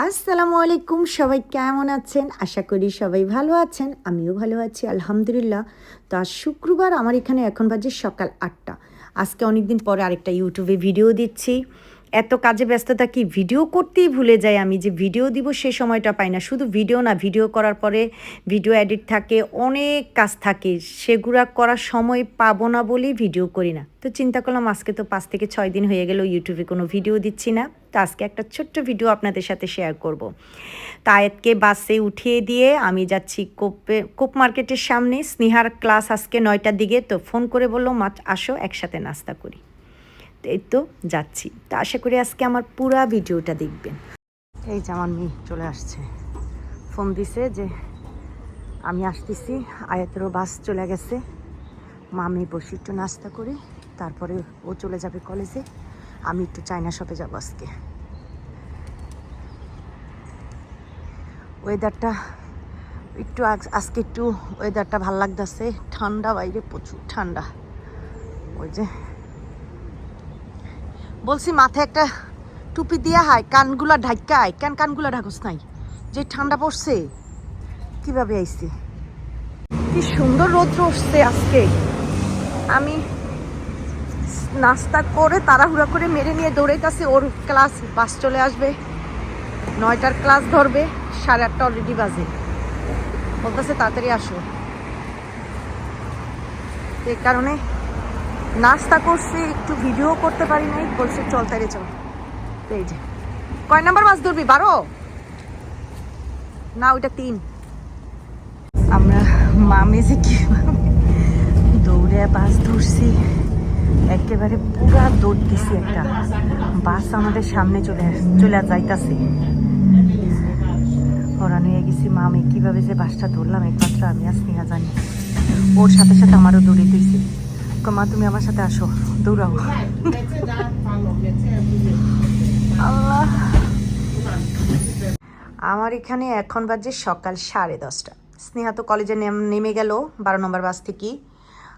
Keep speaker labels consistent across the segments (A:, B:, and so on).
A: আসসালামু আলাইকুম, সবাই কেমন আছেন? আশা করি সবাই ভালো আছেন, আমিও ভালো আছি, আলহামদুলিল্লাহ। তো আজ শুক্রবার, আমার এখানে এখন বাজে সকাল আটটা। আজকে অনেক দিন পরে আরেকটা ইউটিউবে ভিডিও দিচ্ছি। এত কাজে ব্যস্ততা কি ভিডিও করতেই ভুলে যাই আমি যে ভিডিও দিব সে সময়টা পাই না। শুধু ভিডিও না ভিডিও করার পরে ভিডিও এডিট থাকে, অনেক কাজ থাকে। সেগুলা করার সময় পাবো না বলেই ভিডিও করি না। তো চিন্তা করলাম আজকে তো পাঁচ থেকে ছয় দিন হয়ে গেল ইউটিউবে কোনো ভিডিও দিচ্ছি না। তো আজকে একটা ছোট্ট ভিডিও আপনাদের সাথে শেয়ার করব। তা আয়াতকে বাসে উঠিয়ে দিয়ে আমি যাচ্ছি কোপে, কোপ মার্কেটের সামনে। স্নেহার ক্লাস আজকে নয়টার দিকে, তো ফোন করে বলল, মা, আসো, একসাথে নাস্তা করি। এই তো যাচ্ছি। তো আশা করি আজকে আমার পুরা ভিডিওটা দেখবেন। এই যে আমার মেয়ে চলে আসছে। ফোন দিছে যে আমি আসতেছি। আয়াতেরও বাস চলে গেছে। মা মামি বসে একটু নাস্তা করি। তারপরে ও চলে যাবে কলেজে। আমি একটু চায়না শপে যাব আজকে। ওয়েদারটা একটু আজ- আজকে একটু ওয়েদারটা ভালো লাগতেছে। ঠান্ডা বাইরে প্রচুর ঠান্ডা। ওই যে বলছি, মাথায় একটা টুপি দিয়া হয়, কানগুলা ঢাকায় কেন কানগুলা ঢাকস নাই? যে ঠান্ডা পড়ছে, কীভাবে আইছে? কি সুন্দর রৌদ্র উঠছে আজকে। আমি নাস্তা করে তাড়াহুড়া করে মেরে নিয়ে দৌড়াইতেছে, ওর ক্লাস, বাস চলে আসবে। নয়টার ক্লাস ধরবে, সাড়ে আটটা অলরেডি বাজে। বলতেছে, তাড়াতাড়ি আসো। এই কারণে নাস্তা করছি, একটু ভিডিও করতে পারি নাই, বলছে চল তাইরে চল। এই যে। কয় নাম্বার বাস ধরবি? বারো? না, ওইটা তিন। আমরা মামে যে কি দৌড়ে বাস ধরছি, একেবারে পুরা দৌড় দিছি একটা। বাস আমাদের সামনে চলে চলে যাইতাছে। ওরা নিয়ে গেছি মামে, কীভাবে যে বাসটা ধরলাম একমাত্র আমি আর স্নেহা জানি ওর সাথে সাথে আমারও দৌড়ে দিয়েছি মা, তুমি আমার সাথে আসো, দৌড়াও। আল্লাহ। আমার এখানে এখন বাজে সকাল সাড়ে দশটা। স্নেহা তো কলেজে নেম- গেল, বারো নম্বর বাস থেকে।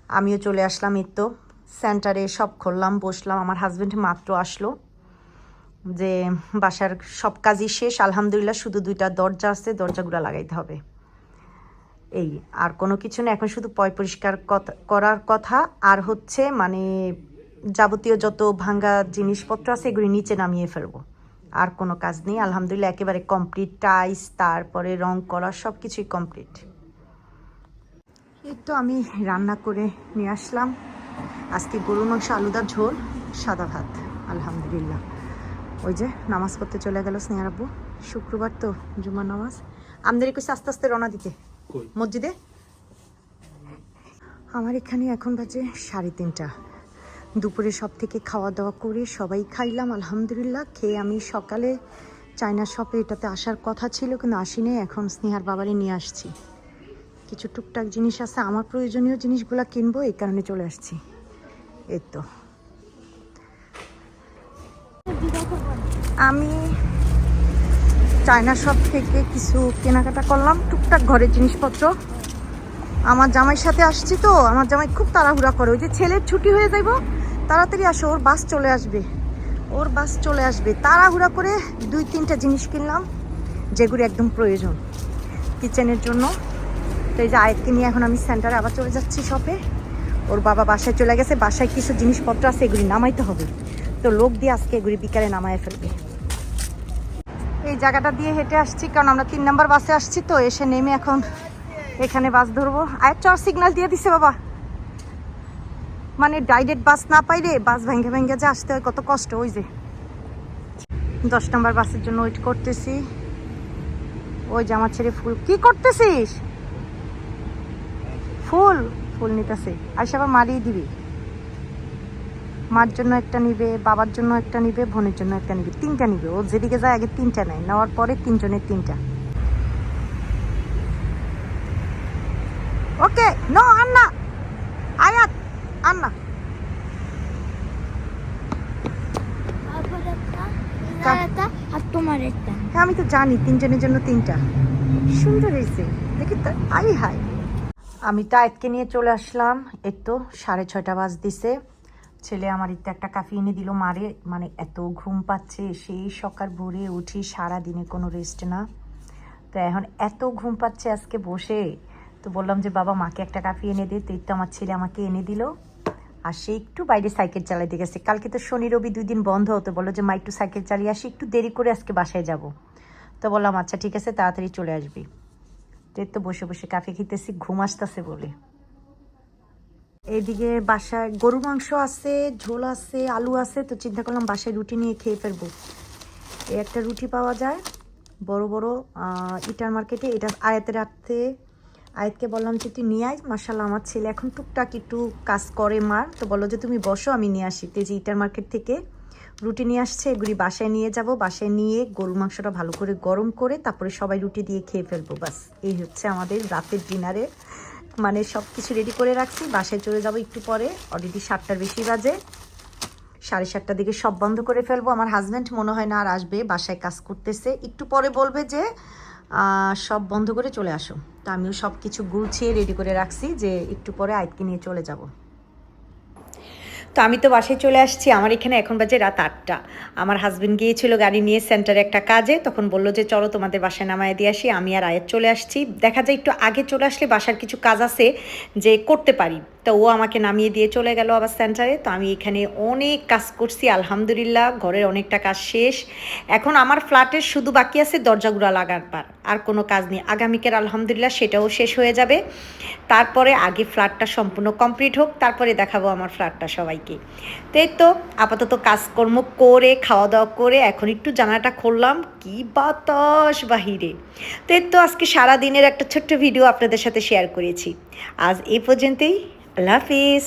A: আমিও চলে আসলাম, এই তো। সেন্টারে সব খুললাম, বসলাম। আমার হাজব্যান্ড মাত্র আসলো যে, বাসার সব কাজই শেষ। আলহামদুলিল্লাহ, শুধু দুইটা দরজা আছে, দরজাগুলো লাগাইতে হবে। এই, আর কোনো কিছু না, এখন শুধু পয় পরিষ্কার করার কথা। আর হচ্ছে মানে যাবতীয় যত ভাঙ্গা জিনিসপত্র আছে, এগুলি নিচে নামিয়ে ফেলব। আর কোনো কাজ নেই, আলহামদুলিল্লাহ, একেবারে কমপ্লিট টাইস তারপরে রং করা সব কিছুই কমপ্লিট এই তো আমি রান্না করে নিয়ে আসলাম। আজকে গরুর মাংস আলুদার ঝোল, সাদা ভাত, আলহামদুলিল্লাহ। ওই যে, নামাজ পড়তে চলে গেল স্নেহার আব্বু। শুক্রবার তো জুমার নামাজ। আমাদের একটু আস্তে আস্তে রওনা দিতে। মসজিদে? আমার এখানে এখন বাজে সাড়ে তিনটা। দুপুরে সব থেকে খাওয়া দাওয়া করে সবাই খাইলাম, আলহামদুলিল্লাহ। খেয়ে আমি সকালে চায়না শপে এটাতে আসার কথা ছিল, কিন্তু আসিনি এখন স্নেহার বাবারে নিয়ে আসছি। কিছু টুকটাক জিনিস আছে, আমার প্রয়োজনীয় জিনিসগুলো কিনবো, এই কারণে চলে আসছি। এই তো। আমি চায়না শপ থেকে কিছু কেনাকাটা করলাম। টুকটাক ঘরের জিনিসপত্র। আমার জামাইয়ের সাথে আসছি তো, আমার জামাই খুব তাড়াহুড়া করে। ওই যে ছেলের ছুটি হয়ে যাইব, তাড়াতাড়ি আসো, ওর বাস চলে আসবে। ওর বাস চলে আসবে। তাড়াহুড়া করে দুই তিনটা জিনিস কিনলাম, যেগুলি একদম প্রয়োজন কিচেনের জন্য। তো এই যে আয়েতকে নিয়ে এখন আমি সেন্টারে আবার চলে যাচ্ছি শপে। ওর বাবা বাসায় চলে গেছে, বাসায় কিছু জিনিসপত্র আছে, এগুলি নামাইতে হবে। তো লোক দিয়ে আজকে এগুলি বিকালে নামায় ফেলবে। জায়গাটা দিয়ে হেঁটে আসছি, কারণ আমরা তিন নাম্বার বাসে আসছি তো, এসে নেমে এখন এখানে বাস ধরবো। আর চর সিগন্যাল দিয়ে দিছে বাবা। মানে ডাইরেক্ট বাস না পাইলে বাস ভেঙে ভেঙে যে আসতে হয়, কত কষ্ট, ওই যে। দশ নম্বর বাসের জন্য ওয়েট করতেছি। ওই জামা ছেড়ে ফুল। কি করতেছিস? ফুল? ফুল নিতেছে। আইসা আবার মারিয়ে দিবি। মার জন্য একটা নিবে বাবার জন্য একটা নিবে বোনের জন্য একটা নিবে তিনটা নিবে। ও যেদিকে যায় আগে তিনটা নেয় নেওয়ার পরে তিনজনের তিনটা। ওকে নো আন্না। আয়াত আন্না। হ্যাঁ আমি তো জানি তিনজনের জন্য তিনটা। সুন্দর হয়েছে। দেখি তো আই হাই। আমি তো আয়াতকে নিয়ে চলে আসলাম। এই তো সাড়ে ছয়টা বাজ দিছে ছেলে আমার একটু একটা কাফি এনে দিল। মারে মানে এত ঘুম পাচ্ছে, সেই সকাল ভোরে উঠি সারা দিনে কোনো রেস্ট না। তো এখন এত ঘুম পাচ্ছে আজকে বসে। তো বললাম যে, বাবা, মাকে একটা কাফি এনে দে। তো আমার ছেলে আমাকে এনে দিল। আর সে একটু বাইরে সাইকেল চালাতে গেছে। কালকে তো শনি, রবি দুই দিন বন্ধ। হতো বলল যে, মা, একটু সাইকেল চালিয়ে আসি, একটু দেরি করে আজকে বাসায় যাব। তো বললাম আচ্ছা ঠিক আছে, তাড়াতাড়ি চলে আসবি। তো বসে বসে কাফি খেতেছি, ঘুম আসতেছে বলে। এইদিকে বাসায় গরু মাংস আছে, ঝোল আছে, আলু আছে, তো চিন্তা করলাম বাসায় রুটি নিয়ে খেয়ে ফেলব। এই একটা রুটি পাওয়া যায়, বড় বড় ইটার মার্কেটে। এটা আয়াতে রাখতে, আয়াতকে বললাম যে, তুই নিয়ে আয় মার্শাল্লাহ আমার ছেলে এখন টুকটাক একটু কাজ করে মার। তো বলো যে, তুমি বসো, আমি নিয়ে আসি। তেজি ইটার মার্কেট থেকে রুটি নিয়ে আসছে, এগুলি বাসায় নিয়ে যাব। বাসায় নিয়ে গরু মাংসটা ভালো করে গরম করে, তারপরে সবাই রুটি দিয়ে খেয়ে ফেলব বাস এই হচ্ছে আমাদের রাতের ডিনারে। মানে সব কিছু রেডি করে রাখছি। বাসায় চলে যাব একটু পরে। অলরেডি সাতটার বেশি বাজে। সাড়ে সাতটার দিকে সব বন্ধ করে ফেলব। আমার হাজব্যান্ড মনে হয় না আর আসবে, বাসায় কাজ করতেছে। একটু পরে বলবে যে সব বন্ধ করে চলে আসো। তা আমিও সব কিছু গুছিয়ে রেডি করে রাখছি যে একটু পরে আইতকে নিয়ে চলে যাব। তো আমি তো বাসায় চলে আসছি। আমার এখানে এখন বাজে রাত আটটা। আমার হাজব্যান্ড গিয়েছিল গাড়ি নিয়ে সেন্টারে একটা কাজে। তখন বলল যে, চলো তোমাদের বাসায় নামায় দিয়ে আসি। আমি আর আয়ের চলে আসছি। দেখা যায় একটু আগে চলে আসলে বাসার কিছু কাজ আছে যে করতে পারি। তো ও আমাকে নামিয়ে দিয়ে চলে গেল আবার সেন্টারে তো আমি এখানে অনেক কাজ করছি, আলহামদুলিল্লাহ, ঘরের অনেকটা কাজ শেষ। এখন আমার ফ্ল্যাটের শুধু বাকি আছে দরজাগুলো লাগাবার, আর কোনো কাজ নেই। আগামীকাল আলহামদুলিল্লাহ সেটাও শেষ হয়ে যাবে। তারপরে আগে ফ্ল্যাটটা সম্পূর্ণ কমপ্লিট হোক, তারপরে দেখাবো আমার ফ্ল্যাটটা সবাইকে। তো এই তো, আপাতত কাজকর্ম করে খাওয়া দাওয়া করে এখন একটু জানাটা খুললাম। কি বাতাস বাহিরে। তো এই তো, আজকে সারা দিনের একটা ছোট্ট ভিডিও আপনাদের সাথে শেয়ার করেছি। আজ এই পর্যন্তই। আল্লাহ হাফিজ